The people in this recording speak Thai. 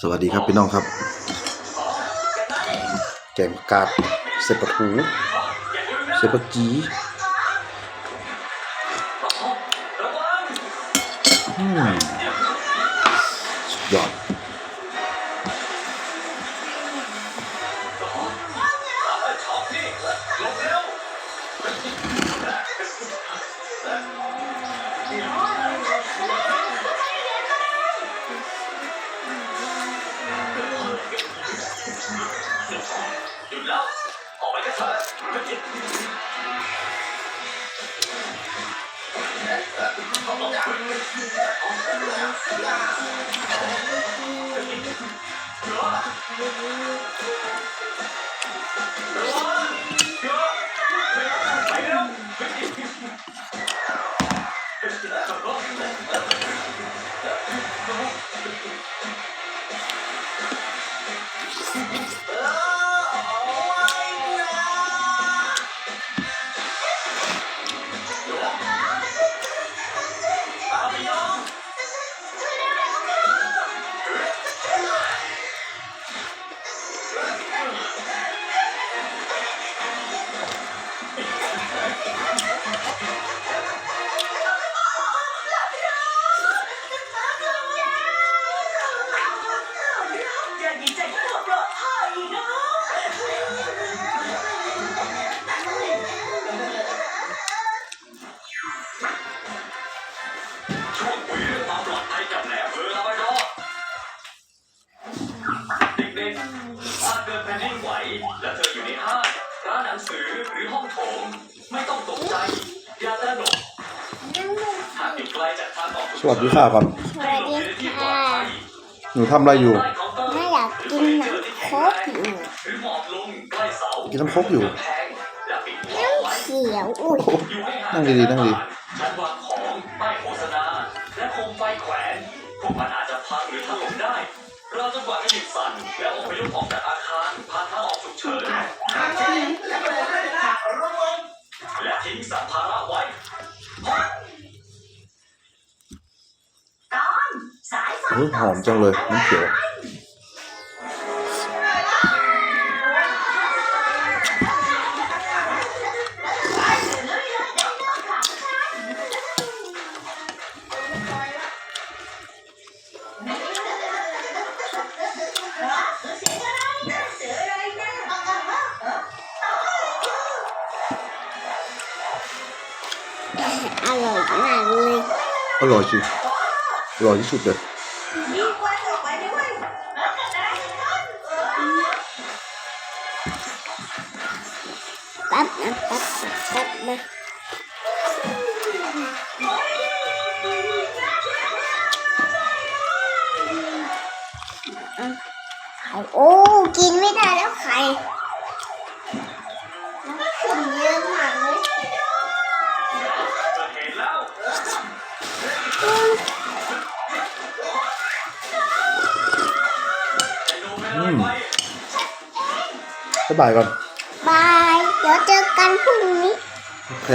สวัสดีครับพี่น้องครับ แกงกาดเสปะหูเสปะจีสุดยอดเสร็จปลาจีอืมสุดยอดอย่ สวัสดีค่ะก่อนสวัสดีค่ะหนูทำอะไรอยู่ใต้เคาน์เตอร์แม่อยากกินน้ำโค้กอยู่หรือหมอบลงใกล้เสากินน้ำโค้กอยู่แพงและปิดหัวไว้เขียวอุ้ยโอ้โหอยู่ให้ห่านั่งดีๆนั่งดีชั้นวางของป้ายโฆษณาและโคมไฟแขวนพวกมันอาจจะพังหรือถล่มได้เราจะกวาดให้หยุดสั่นและอพยพออกจากอาคารผ่านทางออกฉุกเฉิน และทิ้งสัมภาระไว้ ตอน สายไฟเฮ้ยหอมจังเลยน้ำเขี ยิ้มกว้างออกไปด้วยแป๊บนะแป๊บแป๊บนะเอาไข่โอ้กินไม่ได้แล้วไข่น้ำขุ่นเยอะมากเลย บ๊ายบายก่อน บาย เดี๋ยวเจอกันพรุ่งนี้ โอเค